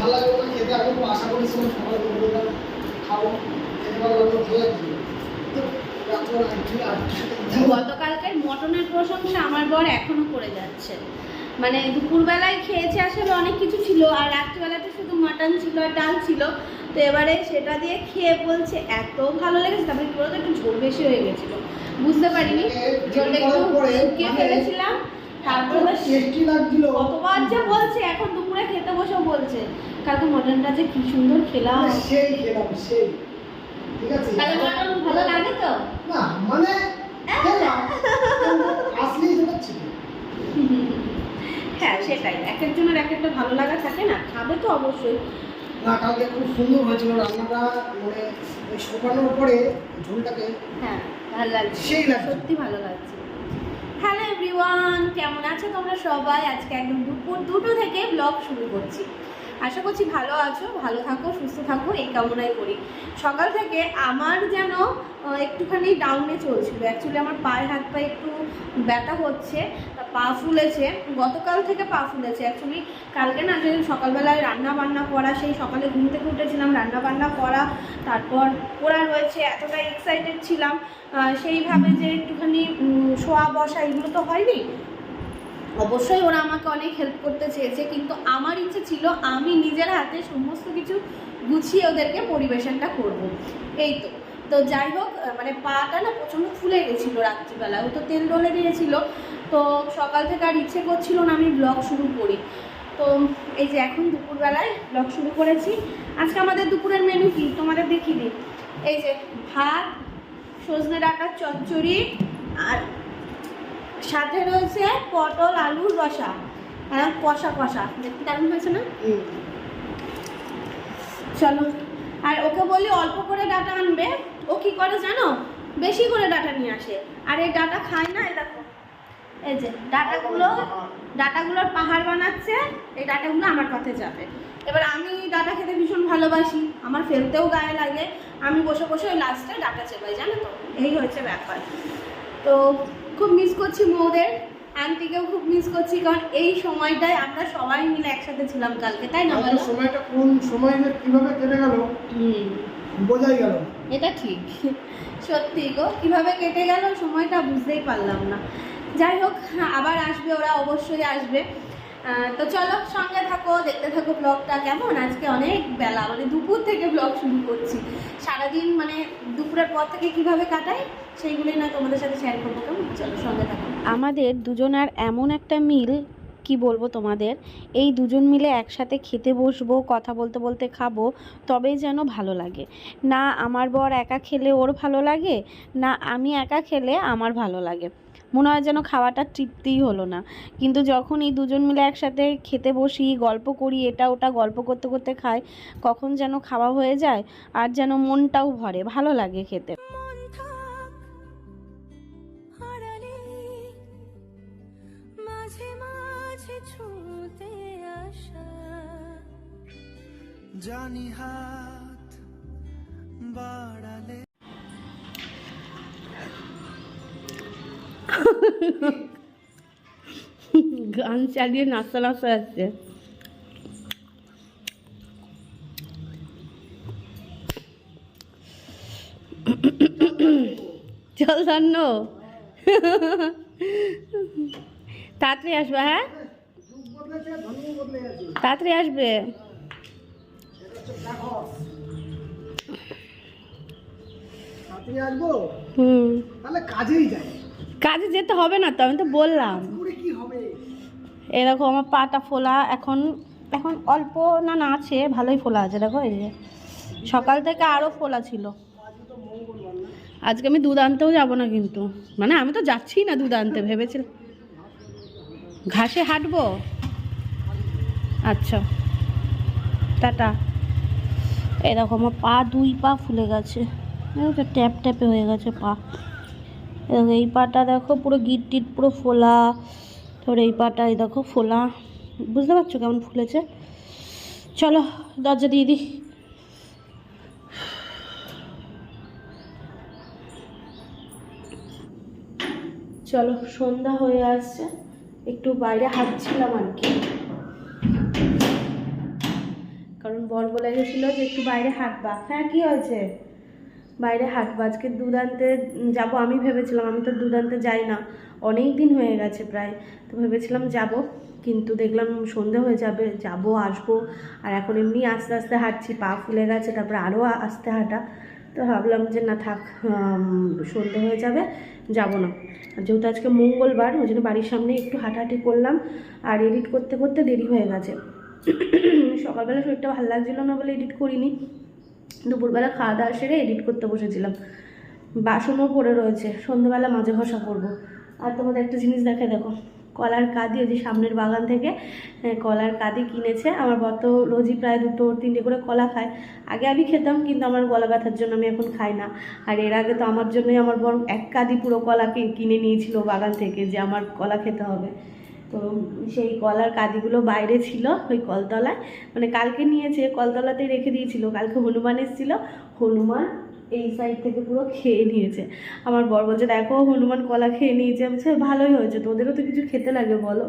ভালো লাগল না খেতে আমি তো আশা করেছিলাম সকালে দুপুরবেলা খাব খেতে তো রাত্রেবেলা আজকে আর গতকালকের মটনের প্রশংসা আমার বর এখনও করে যাচ্ছে। মানে দুপুরবেলায় খেয়েছে আসলে অনেক কিছু ছিল আর রাত্রিবেলাতে শুধু মাটন ছিল আর ডাল ছিল। তো এবারে সেটা দিয়ে খেয়ে বলছে এত ভালো লেগেছে। তারপরে কি বলতো একটু ঝোল বেশি হয়ে গেছিল। বুঝতে পারিনি ঝোলটা একটু শুকিয়ে ফেলেছিলাম। তারপরে টেস্টি লাগছিল। কতবার যে বলছে এখন দুপুরে খেতে বসেও বলছে। কালকে মটনটা যে কি সুন্দর খেলাম। সেই খেলাম সেই। ঠিক আছে? কালকে মটন ভালো লাগে তো? না মানে ছিল। হ্যাঁ সেটাই। এক একজনের এক একটা ভালো লাগা থাকে না খাবে তো অবশ্যই। না কালকে খুব সুন্দর হয়েছিল রান্নাটা মানে ওই শুকানোর পরে ঝোলটাকে হ্যাঁ ভালো লাগছে। সেই লাগছে। সত্যি ভালো লাগছে। হ্যালো এভরিওয়ান কেমন আছো তোমরা সবাই? আজকে একদম দুপুর দুটো থেকে ব্লগ শুরু করছি। আশা করছি ভালো আছো, ভালো থাকো, সুস্থ থাকো, এই কামনাই করি। সকাল থেকে আমার যেন একটুখানি ডাউনে চলছিল। অ্যাকচুয়ালি আমার পায়ে হাত পায়ে একটু ব্যথা হচ্ছে পা ফুলেছে। গতকাল থেকে পা ফুলেছে। অ্যাকচুয়ালি কালকে না যে সকালবেলায় রান্না বান্না করা, সেই সকালে ঘুম থেকে উঠেছিলাম রান্না বান্না করা, তারপর ওরা রয়েছে, এতটা এক্সাইটেড ছিলাম। সেইভাবে যে একটুখানি শোয়া বসা, এগুলো তো হয়নি। অবশ্যই ওরা আমাকে অনেক হেল্প করতে চেয়েছে, কিন্তু আমার ইচ্ছে ছিল আমি নিজের হাতে সমস্ত কিছু গুছিয়ে ওদেরকে পরিবেশনটা করব। এই তো। তো যাই হোক মানে পাটা না প্রচণ্ড ফুলে গেছিল রাত্রিবেলা। ও তো তেল ডলে দিয়েছিল। তো সকাল থেকে আর ইচ্ছে করছিল না আমি ব্লগ শুরু করি। তো এই যে এখন দুপুরবেলায় ব্লগ শুরু করেছি। আজকে আমাদের দুপুরের মেনু কি? তোমাদের দেখিয়ে দিই। এই যে ভাত, সজনে ডাঁটার চচ্চড়ি আর সাথে রয়েছে পটল আলুর রসা। আর কষা কষা। দেখতে দারুণ হয়েছে না? চলো। আর ওকে বলি অল্প করে ডাটা আনবে। ও কি করে জানো? বেশি করে ডাটা নিয়ে আসে। আর এই ডাটা খায় না এই দেখো। এই যে ডাটাগুলো ডাটাগুলোর পাহাড় বানাচ্ছে। এই ডাটাগুলো আমার পথে যাবে। এবার আমি ডাটা খেতে ভীষণ ভালোবাসি। আমার ফেলতেও গায়ে লাগে। আমি বসে বসে ওই লাস্টে ডাটা চেপাই জানো তো? এই হয়েছে ব্যাপার। তো খুব মিস করছি মৌদের আন্টিকেও খুব মিস করছি কারণ এই সময়টায় আমরা সবাই মিলে একসাথে ছিলাম কালকে তাই না আমাদের বলো সময়টা কোন সময় কীভাবে কেটে গেল? হুম। বোঝাই গেল। এটা ঠিক। সত্যি গো কীভাবে কেটে গেল সময়টা বুঝতেই পারলাম না। যাই হোক আবার আসবে ওরা অবশ্যই আসবে। তো চলো সঙ্গে থাকো, দেখতে থাকো ব্লগটা কেমন? আজকে অনেক বেলা মানে দুপুর থেকে ব্লগ শুরু করছি। সারাদিন মানে দুপুরের পর থেকে কীভাবে কাটাই, সেইগুলোই না তোমাদের সাথে শেয়ার করব। কেমন? চলো সঙ্গে থাকো। আমাদের দুজনার এমন একটা মিল, কি বলব তোমাদের? এই দুজন মিলে একসাথে খেতে বসবো, কথা বলতে বলতে খাব, তবেই যেন ভালো লাগে। না আমার বর একা খেলে ওর ভালো লাগে, না আমি একা খেলে আমার ভালো লাগে। মনে হয় যেন খাওয়াটা তৃপ্তিই হলো না। কিন্তু যখন এই দুজন মিলে একসাথে খেতে বসি, গল্প করি, এটা ওটা গল্প করতে করতে খাই, কখন যেন খাওয়া হয়ে যায় আর যেন মনটাও ভরে, ভালো লাগে খেতে। জানি হাত বাড়ালে গান চালিয়ে নাচতে নাচতে যাচ্ছে চল ধন্য তাড়াতাড়ি আসবে হ্যাঁ? তাড়াতাড়ি আসব। হুম। তাহলে কাজেই যায় কাজে যেতে হবে না তো আমি তো বললাম। দেখো আমার পাটা ফোলা এখন এখন অল্প না না আছে ভালোই ফোলা আছে দেখো এই যে। সকাল থেকে আরও ফোলা ছিল। আজকে আমি দুধ আনতেও যাব না কিন্তু। মানে আমি তো যাচ্ছি না দুধ আনতে ভেবেছিলাম ঘাসে হাঁটবো? আচ্ছা। টাটা। এই দেখো আমার পা দুই পা ফুলে গেছে। ট্যাপ ট্যাপে হয়ে গেছে পা। দেখো এই পাটা দেখো পুরো গিট টিট, পুরো ফোলা। তোর এই পাটা, এই দেখো ফোলা। বুঝতে পারছ কেমন ফুলেছে? চলো, দরজা দিয়ে দিই। চলো, সন্ধ্যা হয়ে আসছে। একটু বাইরে হাঁটছিলাম আর কি। কারণ বর বলে গেছিল যে একটু বাইরে হাঁটবা। হ্যাঁ কি হয়েছে? বাইরে হাঁটবা আজকে দুদান্তে যাব আমি ভেবেছিলাম, আমি তো দুদান্তে যাই না। অনেক দিন হয়ে গেছে প্রায়, তো ভেবেছিলাম যাব, কিন্তু দেখলাম সন্ধে হয়ে যাবে, যাব, আসব। আর এখন এমনি আস্তে আস্তে হাঁটছি, পা ফুলে গেছে, তারপরে আরও আস্তে হাঁটা। তো ভাবলাম যে না থাক সন্ধে হয়ে যাবে, যাব না। যেহেতু আজকে মঙ্গলবার, ওই জন্য বাড়ির সামনে একটু হাঁটাহাঁটি করলাম। আর এডিট করতে করতে দেরি হয়ে গেছে। সকালবেলা শরীরটা ভালো লাগছিল না বলে এডিট করিনি। দুপুরবেলা খাওয়া দাওয়া সেরে এডিট করতে বসেছিলাম। বাসনও পড়ে রয়েছে সন্ধ্যেবেলা মাঝে ঘষা করব। আর তোমাদের একটা জিনিস দেখে দেখো কলার কাদি ওই যে সামনের বাগান থেকে হ্যাঁ, কলার কাদি কিনেছে। আমার বর তো রোজই প্রায় দুটো তিনটে করে কলা খায়। আগে আমি খেতাম কিন্তু আমার গলা ব্যথার জন্য আমি এখন খাই না। আর এর আগে তো আমার জন্যই আমার বর এক কাদি পুরো কলা কিনে নিয়েছিল বাগান থেকে যে আমার কলা খেতে হবে। তো সেই কলার কাদিগুলো বাইরে ছিল ওই কলতলায়। মানে কালকে নিয়েছে কলতলাতেই রেখে দিয়েছিল, কালকে হনুমান এসেছিল, হনুমান এই সাইড থেকে পুরো খেয়ে নিয়েছে। আমার বর বলছে, দেখো, হনুমান কলা খেয়ে নিয়েছে। আমি ভালোই হয়েছে, তোদেরও তো কিছু খেতে লাগে, বলো।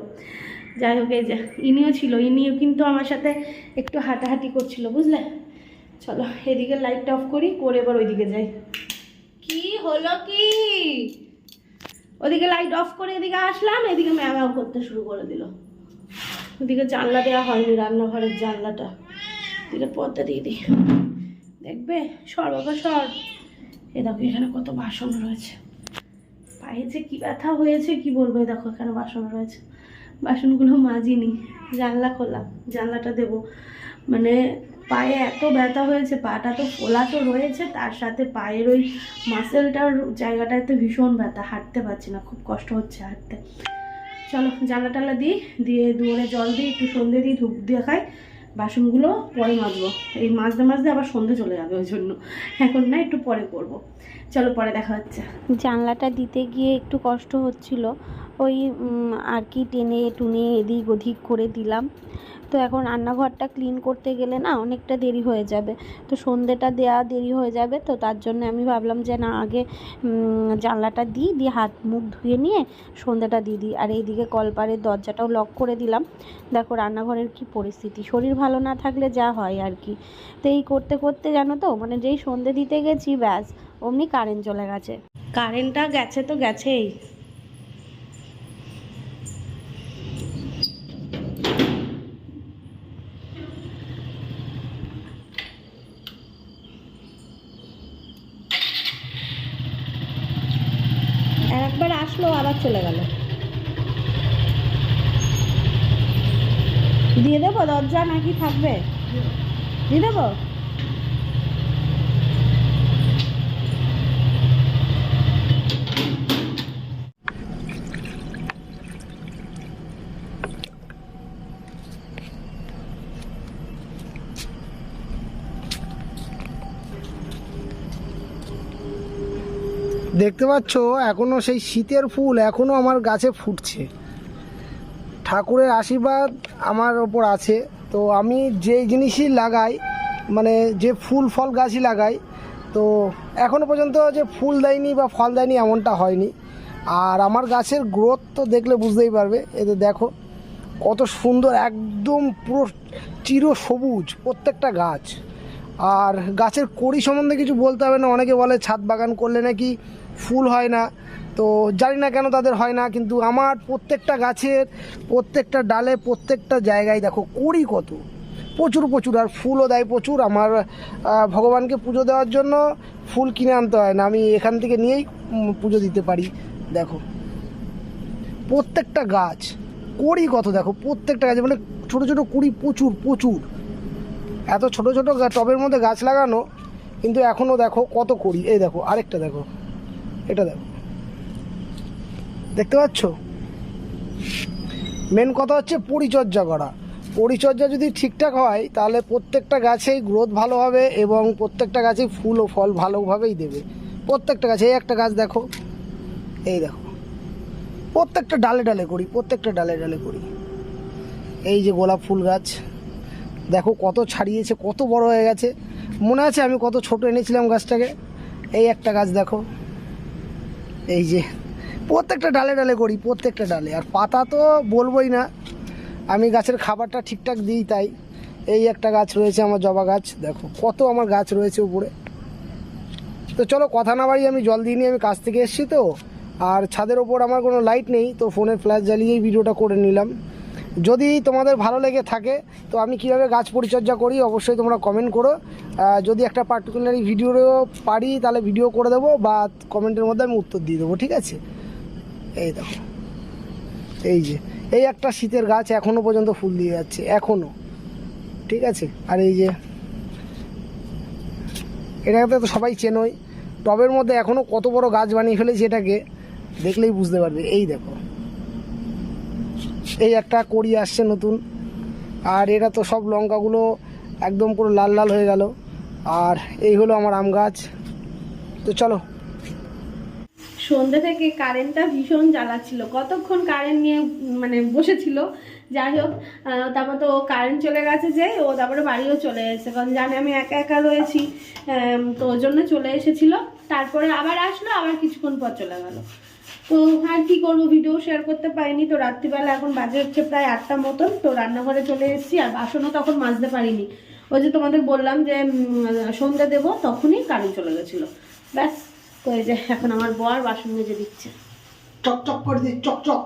যাই হোক, এই যে, ইনিও ছিল, ইনিও কিন্তু আমার সাথে একটু হাঁটাহাঁটি করছিল, বুঝলে? চলো, এদিকে লাইটটা অফ করি, করে এবার ওইদিকে যাই। কি হলো কি? ওদিকে লাইট অফ করে এদিকে আসলাম, এদিকে ম্যামাও করতে শুরু করে দিল। ওদিকে জানলা দেওয়া হয়নি, রান্নাঘরের জানলাটা। এদিকে পর্দা দিয়ে দিই। দেখবে? সর বাবা সর এ দেখো, এখানে কত বাসন রয়েছে। পায়ে যে কী ব্যথা হয়েছে, কি বলব? এ দেখো, এখানে বাসন রয়েছে। বাসনগুলো মাজিনি। জানলা খোলা। জানলাটা দেবো। মানে পায়ে এত ব্যথা হয়েছে, পাটা তো ফোলা তো রয়েছে, তার সাথে পায়ের ওই মাসেলটার জায়গাটায় তো ভীষণ ব্যথা, হাঁটতে পারছি না, খুব কষ্ট হচ্ছে হাঁটতে। চলো জানলা টালা দিই, দিয়ে দুয়ারে জল দিই, একটু সন্ধে দিই, ধূপ দিয়ে খাই বাসনগুলো পরে মাজবো। এই মাজতে মাজতে আবার সন্ধে চলে যাবে ওই জন্য। এখন না একটু পরে করব। চলো পরে দেখা হচ্ছে। জানলাটা দিতে গিয়ে একটু কষ্ট হচ্ছিল, ওই আর কি টেনে টুনে এদিক ওদিক করে দিলাম। তো এখন রান্নাঘরটা ক্লিন করতে গেলে না অনেকটা দেরি হয়ে যাবে। তো সন্ধেটা দেওয়া দেরি হয়ে যাবে, তো তার জন্য আমি ভাবলাম যে না আগে জানলাটা দিই, দিয়ে হাত মুখ ধুয়ে নিয়ে সন্ধেটা দিয়ে দিই। আর এইদিকে কলপারের দরজাটাও লক করে দিলাম। দেখো রান্নাঘরের কি পরিস্থিতি, শরীর ভালো না থাকলে যা হয় আর কি। তো এই করতে করতে জানো তো মানে যেই সন্ধে দিতে গেছি, ব্যাস, অমনি কারেন্ট চলে গেছে। কারেন্টটা গেছে তো গেছেই একবার আসলো আবার চলে গেল দিয়ে দেবো? দরজা নাকি থাকবে? দিয়ে দেবো? দেখতে পাচ্ছ, এখনও সেই শীতের ফুল এখনও আমার গাছে ফুটছে। ঠাকুরের আশীর্বাদ আমার ওপর আছে। তো আমি যে জিনিসই লাগাই মানে যে ফুল ফল গাছই লাগাই, তো এখনও পর্যন্ত যে ফুল দেয়নি বা ফল দেয়নি এমনটা হয়নি। আর আমার গাছের গ্রোথ তো দেখলে বুঝতেই পারবে। এতে দেখো, কত সুন্দর একদম পুরো চির সবুজ প্রত্যেকটা গাছ। আর গাছের কড়ি সম্বন্ধে কিছু বলতে হবে না, অনেকে বলে ছাদ বাগান করলে নাকি ফুল হয় না। তো জানি না কেন তাদের হয় না, কিন্তু আমার প্রত্যেকটা গাছের, প্রত্যেকটা ডালে, প্রত্যেকটা জায়গায় দেখো কড়ি কত। প্রচুর প্রচুর, আর ফুলও দেয় প্রচুর। আমার ভগবানকে পুজো দেওয়ার জন্য ফুল কিনে আনতে হয় না, আমি এখান থেকে নিয়েই পুজো দিতে পারি। দেখো, প্রত্যেকটা গাছ, কড়ি কত দেখো, প্রত্যেকটা গাছ মানে ছোটো ছোটো কুড়ি প্রচুর প্রচুর। এত ছোট ছোট টবের মধ্যে গাছ লাগানো, কিন্তু এখনও দেখো কত করি এই দেখো, আরেকটা দেখো, এটা দেখো। দেখতে পাচ্ছ? মেন কথা হচ্ছে পরিচর্যা করা। পরিচর্যা যদি ঠিকঠাক হয়, তাহলে প্রত্যেকটা গাছেই গ্রোথ ভালো হবে এবং প্রত্যেকটা গাছেই ফুল ও ফল ভালোভাবেই দেবে। প্রত্যেকটা গাছে, এই একটা গাছ দেখো। এই দেখো। প্রত্যেকটা ডালে ডালে করি, প্রত্যেকটা ডালে ডালে করি। এই যে গোলাপ ফুল গাছ, দেখো কত ছাড়িয়েছে, কত বড় হয়ে গেছে। মনে আছে আমি কত ছোট এনেছিলাম গাছটাকে? এই একটা গাছ দেখো। এই যে প্রত্যেকটা ডালে ডালে করি, প্রত্যেকটা ডালে। আর পাতা তো বলবোই না। আমি গাছের খাবারটা ঠিকঠাক দিই তাই। এই একটা গাছ রয়েছে আমার জবা গাছ, দেখো কত আমার গাছ রয়েছে উপরে। তো চলো কথা না বাড়ি আমি জল দিয়ে নিয়ে আমি কাছ থেকে এসেছি তো। আর ছাদের ওপর আমার কোনো লাইট নেই, তো ফোনের ফ্ল্যাশ জ্বালিয়েই ভিডিওটা করে নিলাম। যদি তোমাদের ভালো লেগে থাকে, তো আমি কীভাবে গাছ পরিচর্যা করি অবশ্যই তোমরা কমেন্ট করো। যদি একটা পার্টিকুলারি ভিডিও পারি, তাহলে ভিডিও করে দেবো বা কমেন্টের মধ্যে আমি উত্তর দিয়ে দেবো, ঠিক আছে? এই দেখো। এই যে, এই একটা শীতের গাছ এখনও পর্যন্ত ফুল দিয়ে যাচ্ছে, এখনও। ঠিক আছে? আর এই যে, এটাকে তো সবাই চেনই। টবের মধ্যে এখনও কত বড় গাছ বানিয়ে ফেলেছি এটাকে, দেখলেই বুঝতে পারবে। এই দেখো। এই একটা কড়ি আসছে নতুন। আর এটা তো সব লঙ্কাগুলো একদম পুরো লাল লাল হয়ে গেল। আর এই হলো আমার আম গাছ। তো চলো সন্ধ্যে থেকে কারেন্টটা ভীষণ জ্বালাচ্ছিল। কতক্ষণ কারেন্ট নিয়ে মানে বসেছিল, যাই হোক তারপর তো কারেন্ট চলে গেছে যে, ও তারপরে বাড়িও চলে এসেছে। কারণ জানে আমি একা একা রয়েছি তো ওর জন্য চলে এসেছিল। তারপরে আবার আসলো, আবার কিছুক্ষণ পর চলে গেল। তো আর কী করব ভিডিও শেয়ার করতে পারিনি। তো রাত্রিবেলা এখন বাজে হচ্ছে প্রায় আটটা মতন। তো রান্নাঘরে চলে এসেছি, আর বাসনও তখন মাজতে পারিনি। ওই যে তোমাদের বললাম যে সন্ধ্যা দেবো, তখনই কারেন্ট চলে গেছিল। ব্যাস। তো এই যে এখন আমার বর বাসন মেজে দিচ্ছে। চকচক করে দিচ্ছি চকচক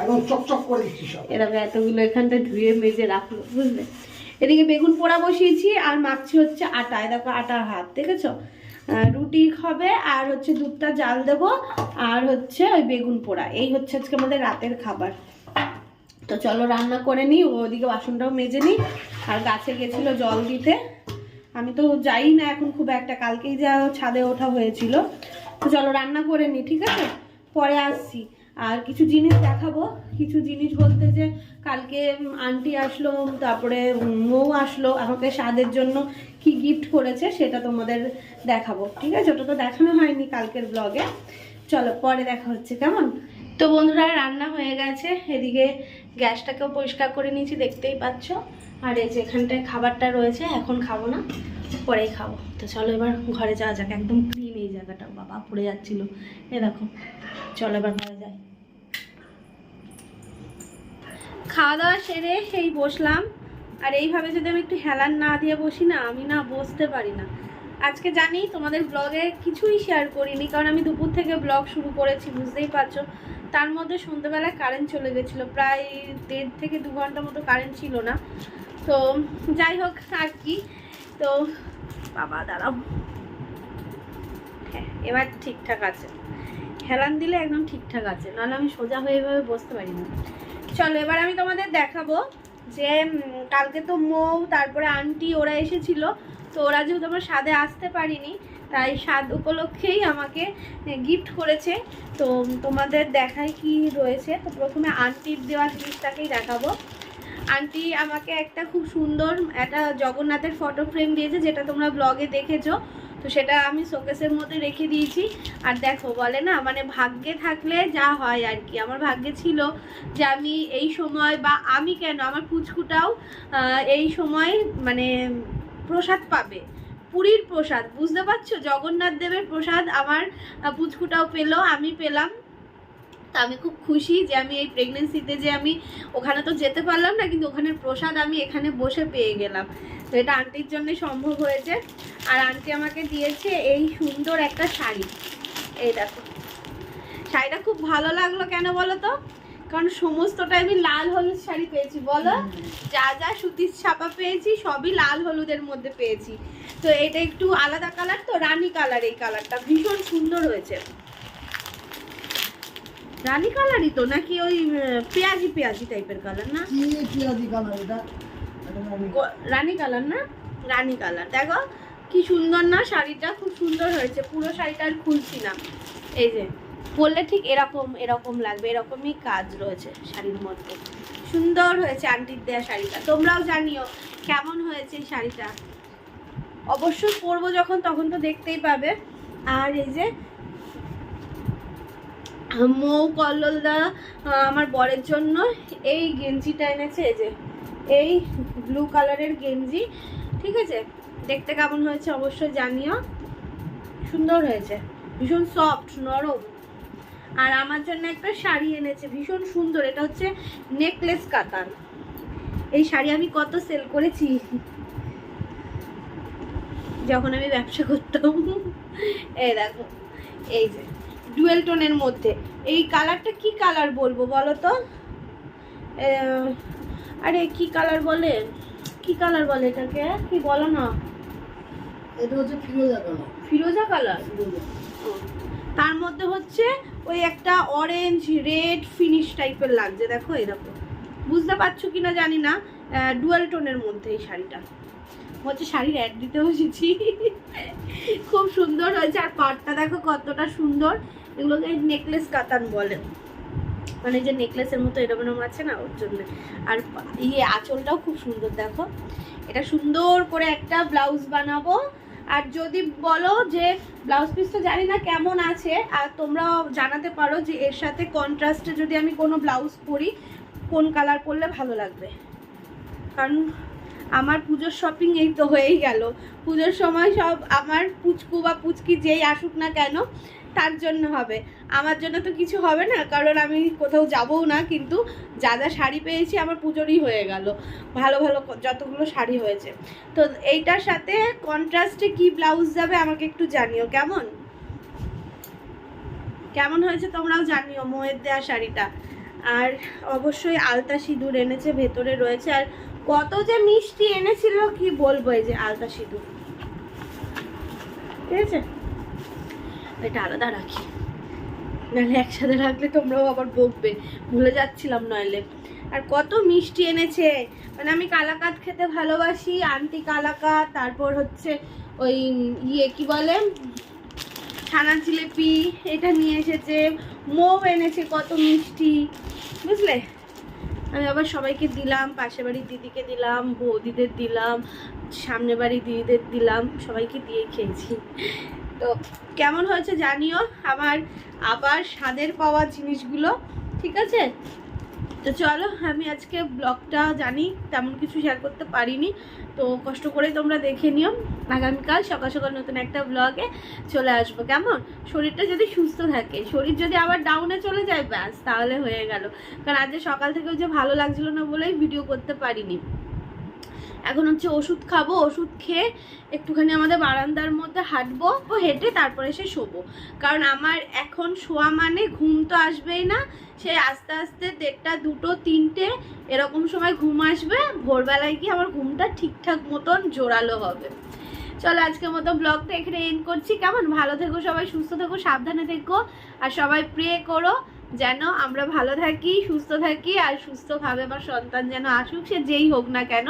একদম চকচক করে দিচ্ছি সব। এরকম এতগুলো এখানটা ধুয়ে মেজে রাখল বুঝলে? এদিকে বেগুন পোড়া বসিয়েছি আর মাখছি হচ্ছে আটা। দেখো আটার হাত দেখেছ? রুটি হবে আর হচ্ছে দুধটা জাল দেব আর হচ্ছে ওই বেগুন পোড়া। এই হচ্ছে আজকে আমাদের রাতের খাবার। তো চলো রান্না করে নিই ওদিকে বাসনটাও মেজে নিই। আর গাছে গেছিল জল দিতে। আমি তো যাই না এখন খুব একটা, কালকেই যা ছাদে ওঠা হয়েছিল। তো চলো রান্না করে নিই ঠিক আছে? পরে আসছি। আর কিছু জিনিস দেখাবো। কিছু জিনিস বলতে যে কালকে আন্টি আসলো, তারপরে মৌ আসলো, আমাকে স্বাদের জন্য কি গিফট করেছে সেটা তোমাদের দেখাবো, ঠিক আছে? ওটা তো দেখানো হয়নি কালকের ব্লগে চলো, পরে দেখা হচ্ছে, কেমন? তো বন্ধুরা, রান্না হয়ে গেছে। এদিকে গ্যাসটাকেও পরিষ্কার করে নিয়েছি, দেখতেই পাচ্ছ। আর এই যে এখানটায় খাবারটা রয়েছে, এখন খাব না, পরেই খাব। তো চলো এবার ঘরে যাওয়া যাক, একদম ক্লিন এই জায়গাটা, বাবা পড়ে যাচ্ছিল। এ দেখো, চলো এবার ঘরে যাই। খাওয়া দাওয়া সেরে সেই বসলাম। আর এইভাবে যদি আমি একটু হেলান না দিয়ে বসি না, আমি না বসতে পারি না। আজকে জানি তোমাদের ব্লগে কিছুই শেয়ার করিনি, কারণ আমি দুপুর থেকে ব্লগ শুরু করেছি, বুঝতেই পারছ। তার মধ্যে সন্ধ্যেবেলায় কারেন্ট চলে গেছিল। প্রায় দেড় থেকে দু ঘণ্টা মতো কারেন্ট ছিল না। তো যাই হোক, আর কি? তো বাবা, দাঁড়াও। হ্যাঁ এবার ঠিকঠাক আছে। হেলান দিলে একদম ঠিকঠাক আছে, নাহলে আমি সোজা হয়ে এভাবে বসতে পারি না। চলো, এবার আমি তোমাদের দেখাবো যে কালকে তো মৌ, তারপরে আন্টি, ওরা এসেছিল। তো ওরা যেহেতু আমার স্বাদে আসতে পারিনি তাই স্বাদ উপলক্ষেই আমাকে গিফট করেছে। তো তোমাদের দেখাই কি রয়েছে। তো প্রথমে আন্টির দেওয়া জিনিসটাকেই দেখাবো। আন্টি আমাকে একটা খুব সুন্দর একটা জগন্নাথের ফটো ফ্রেম দিয়েছে, যেটা তোমরা ব্লগে দেখেছ। তো সেটা আমি শোকেসের মধ্যে রেখে দিয়েছি। আর দেখো, বলে না মানে ভাগ্যে থাকলে যা হয় আর কি। আমার ভাগ্যে ছিল যে আমি এই সময় বা আমি কেন আমার পুচকুটাও এই সময় মানে প্রসাদ পাবে। পুরীর প্রসাদ। বুঝতে পারছ? জগন্নাথ দেবের প্রসাদ আমার পুচকুটাও পেল, আমি পেলাম। তা আমি খুব খুশি যে আমি এই প্রেগনেন্সিতে যে আমি ওখানে তো যেতে পারলাম না, কিন্তু ওখানের প্রসাদ আমি এখানে বসে পেয়ে গেলাম। তো এটা আন্টির জন্য সম্ভব হয়েছে। আর আন্টি আমাকে দিয়েছে এই সুন্দর একটা শাড়ি। এই দেখো। শাড়িটা খুব ভালো লাগল কেন বলো তো? কারণ সমস্তটা আমি লাল হলুদ শাড়ি পেয়েছি বলো? যা যা সুতির ছাপা পেয়েছি সবই লাল হলুদের মধ্যে পেয়েছি। তো এটা একটু আলাদা কালার তো রানী কালার এই কালারটা ভীষণ সুন্দর হয়েছে। রানী কালারই তো নাকি ওই পেঁয়াজি পেঁয়াজি টাইপের কালার না? রানী কালার না? রানী কালার। দেখো কি সুন্দর না শাড়িটা খুব সুন্দর হয়েছে। পুরো শাড়িটা আর খুলছি না। এই যে পরলে ঠিক এরকম এরকম লাগবে, এরকমই কাজ রয়েছে শাড়ির মধ্যে। সুন্দর হয়েছে আন্টির দেওয়া শাড়িটা। তোমরাও জানিও কেমন হয়েছে এই শাড়িটা? অবশ্যই পরবো যখন, তখন তো দেখতেই পাবে। আর এই যে মৌ কল্লোলদা আমার বরের জন্য এই গেঞ্জিটা এনেছে, এই যে, এই ব্লু কালারের গেঞ্জি। ঠিক আছে? দেখতে কেমন হয়েছে অবশ্যই জানিও। সুন্দর হয়েছে। ভীষণ সফট নরম। আর আমার জন্য একটা শাড়ি এনেছে ভীষণ সুন্দর। এটা হচ্ছে নেকলেস কাতান। এই শাড়ি আমি কত সেল করেছি? যখন আমি ব্যবসা করতাম। এই দেখো এই যে ডুয়েল টোনের মধ্যে। এই কালারটা কি কালার বলব বলো তো? আরে কি কালার বলে? কি কালার বলে এটাকে? কি বলো না? এটা হচ্ছে ফিরোজা কালার ফিরোজা কালার তার মধ্যে হচ্ছে ওই একটা অরেঞ্জ রেড ফিনিশ টাইপের লাগছে, দেখো এরকম। বুঝতে পারছ কিনা জানি না ডুয়াল টোনের মধ্যে এই শাড়িটা। হচ্ছে শাড়ির অ্যাড দিতে বসেছি। খুব সুন্দর হয়েছে, আর পাটটা দেখো কতটা সুন্দর। এগুলোকে নেকলেস কাতান বলে। মানে যে নেকলেসের মতো এরকম এরকম আছে না, ওর জন্য। আর ইয়ে আঁচলটাও খুব সুন্দর, দেখো। এটা সুন্দর করে একটা ব্লাউজ বানাবো আর যদি বলো যে ব্লাউজ পিস তো জানি না কেমন আছে, আর তোমরা জানাতে পারো যে এর সাথে কন্ট্রাস্টে যদি আমি কোনো ব্লাউজ পরি, কোন কালার পরলে ভালো লাগবে? কারণ আমার পুজোর শপিং এই তো হয়েই গেল। পুজোর সময় সব আমার পুচকু বা পুচকি যেই আসুক না কেন তার জন্য হবে। আমার জন্য তো কিছু হবে না, কারণ আমি কোথাও যাবও না, কিন্তু যা যা শাড়ি পেয়েছি আমার পুজোরই হয়ে গেল। ভালো ভালো যতগুলো শাড়ি হয়েছে। তো এইটার সাথে কন্ট্রাস্টে কি ব্লাউজ যাবে আমাকে একটু জানিও, কেমন? কেমন হয়েছে তোমরাও জানিও মোয়ের দেওয়া শাড়িটা। আর অবশ্যই আলতা সিঁদুর এনেছে, ভেতরে রয়েছে। আর কত যে মিষ্টি এনেছিল, কি বলব এই যে আলতা সিঁদুর। ঠিক আছে? এটা আলাদা রাখি। নাহলে একসাথে রাখলে তোমরাও আবার বকবে। ভুলে যাচ্ছিলাম নইলে। আর কত মিষ্টি এনেছে। মানে আমি কালাকাত খেতে ভালোবাসি, আন্টি কালাকাত, তারপর হচ্ছে ওই ইয়ে কি বলে? ছানা জিলেপি, এটা নিয়ে এসেছে। মৌ এনেছে, কত মিষ্টি। বুঝলে? আমি আবার সবাইকে দিলাম, পাশের বাড়ির দিদিকে দিলাম, বৌদিদের দিলাম, সামনে বাড়ির দিদিদের দিলাম, সবাইকে দিয়ে খেয়েছি। তো কেমন হয়েছে জানিও, আমার আবার স্বাদের পাওয়া জিনিসগুলো, ঠিক আছে? তো চলো, আমি আজকে ব্লগটা জানি, তেমন কিছু শেয়ার করতে পারিনি, তো কষ্ট করে তোমরা দেখে নিও। আগামীকাল সকাল সকাল নতুন একটা ব্লগে চলে আসব, কেমন? শরীরটা যদি সুস্থ থাকে, শরীর যদি আবার ডাউনে চলে যায়, ব্যাস, তাহলে হয়ে গেল। কারণ আজকে সকাল থেকে যে ভালো লাগছিল না বলেই ভিডিও করতে পারিনি। এখন হচ্ছে ওষুধ খাব, ওষুধ খেয়ে একটুখানি আমাদের বারান্দার মধ্যে হাঁটবো ও হেঁটে তারপরে এসে শোবো। কারণ আমার এখন শোয়া মানে ঘুম তো আসবেই না, সে আস্তে আস্তে দেড়টা, দুটো, তিনটে এরকম সময় ঘুম আসবে, ভোরবেলায় গিয়ে আমার ঘুমটা ঠিকঠাক মতন জোরালো হবে। চলো আজকের মতো ব্লগটা এখানে এন্ড করছি। কেমন? ভালো থেকো সবাই, সুস্থ থেকো, সাবধানে থেকো, আর সবাই প্রে করো। যেন আমরা ভালো থাকি, সুস্থ থাকি আর সুস্থভাবে আমার সন্তান যেন আসুক, সে যেই হোক না কেন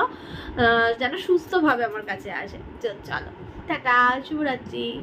যেন সুস্থভাবে আমার কাছে আসে। চলো। টাটা, শুভরাত্রি।